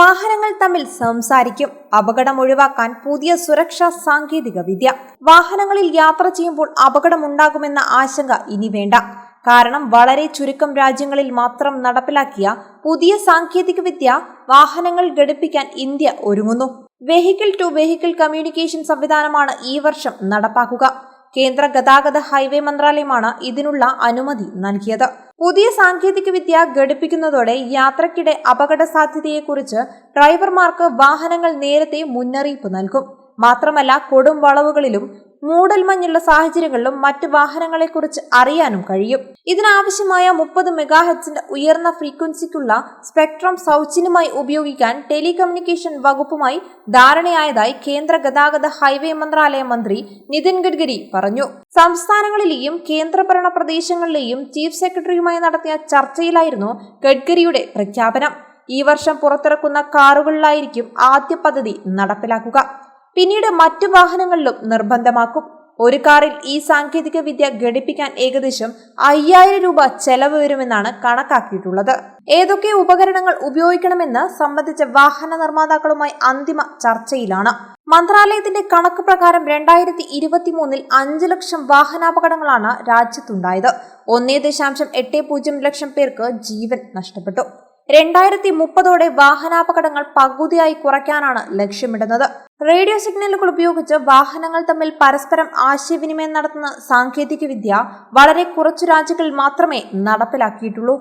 വാഹനങ്ങൾ തമ്മിൽ സംസാരിക്കും. അപകടം ഒഴിവാക്കാൻ പുതിയ സുരക്ഷാ സാങ്കേതിക വിദ്യ വാഹനങ്ങളിൽ യാത്ര ചെയ്യുമ്പോൾ അപകടമുണ്ടാകുമെന്ന ആശങ്ക ഇനി വേണ്ട. കാരണം വളരെ ചുരുക്കം രാജ്യങ്ങളിൽ മാത്രം നടപ്പിലാക്കിയ പുതിയ സാങ്കേതിക വിദ്യ വാഹനങ്ങൾ ഘടിപ്പിക്കാൻ ഇന്ത്യ ഒരുങ്ങുന്നു. വെഹിക്കിൾ ടു വെഹിക്കിൾ കമ്മ്യൂണിക്കേഷൻ സംവിധാനമാണ് ഈ വർഷം നടപ്പാക്കുക. കേന്ദ്ര ഗതാഗത ഹൈവേ മന്ത്രാലയമാണ് ഇതിനുള്ള അനുമതി നൽകിയത്. പുതിയ സാങ്കേതിക വിദ്യ ഘടിപ്പിക്കുന്നതോടെ യാത്രക്കിടെ അപകട സാധ്യതയെക്കുറിച്ച് ഡ്രൈവർമാർക്ക് വാഹനങ്ങൾ നേരത്തെ മുന്നറിയിപ്പ് നൽകും. മാത്രമല്ല കൊടും വളവുകളിലും മൂടൽമഞ്ഞുള്ള സാഹചര്യങ്ങളിലും മറ്റ് വാഹനങ്ങളെക്കുറിച്ച് അറിയാനും കഴിയും. ഇതിനാവശ്യമായ മുപ്പത് മെഗാഹെറ്റ്സിന്റെ ഉയർന്ന ഫ്രീക്വൻസിക്കുള്ള സ്പെക്ട്രം സൗജന്യമായി ഉപയോഗിക്കാൻ ടെലികമ്മ്യൂണിക്കേഷൻ വകുപ്പുമായി ധാരണയായതായി കേന്ദ്ര ഗതാഗത ഹൈവേ മന്ത്രാലയ മന്ത്രി നിതിൻ ഗഡ്കരി പറഞ്ഞു. സംസ്ഥാനങ്ങളിലെയും കേന്ദ്രഭരണ പ്രദേശങ്ങളിലെയും ചീഫ് സെക്രട്ടറിയുമായി നടത്തിയ ചർച്ചയിലായിരുന്നു ഗഡ്കരിയുടെ പ്രഖ്യാപനം. ഈ വർഷം പുറത്തിറക്കുന്ന കാറുകളിലായിരിക്കും ആദ്യ പദ്ധതി നടപ്പിലാക്കുക. പിന്നീട് മറ്റു വാഹനങ്ങളിലും നിർബന്ധമാക്കും. ഒരു കാറിൽ ഈ സാങ്കേതിക വിദ്യ ഘടിപ്പിക്കാൻ ഏകദേശം അയ്യായിരം രൂപ ചെലവ് വരുമെന്നാണ് കണക്കാക്കിയിട്ടുള്ളത്. ഏതൊക്കെ ഉപകരണങ്ങൾ ഉപയോഗിക്കണമെന്ന് സംബന്ധിച്ച വാഹന നിർമ്മാതാക്കളുമായി അന്തിമ ചർച്ചയിലാണ്. മന്ത്രാലയത്തിന്റെ കണക്ക് പ്രകാരം രണ്ടായിരത്തി ഇരുപത്തി മൂന്നിൽ അഞ്ച് ലക്ഷം വാഹനാപകടങ്ങളാണ് രാജ്യത്തുണ്ടായത്. ഒന്നേ ദശാംശം എട്ട് പൂജ്യം ലക്ഷം പേർക്ക് ജീവൻ നഷ്ടപ്പെട്ടു. രണ്ടായിരത്തി മുപ്പതോടെ വാഹനാപകടങ്ങൾ പകുതിയായി കുറയ്ക്കാനാണ് ലക്ഷ്യമിടുന്നത്. റേഡിയോ സിഗ്നലുകൾ ഉപയോഗിച്ച് വാഹനങ്ങൾ തമ്മിൽ പരസ്പരം ആശയവിനിമയം നടത്തുന്ന സാങ്കേതികവിദ്യ വളരെ കുറച്ചു രാജ്യങ്ങളിൽ മാത്രമേ നടപ്പിലാക്കിയിട്ടുള്ളൂ.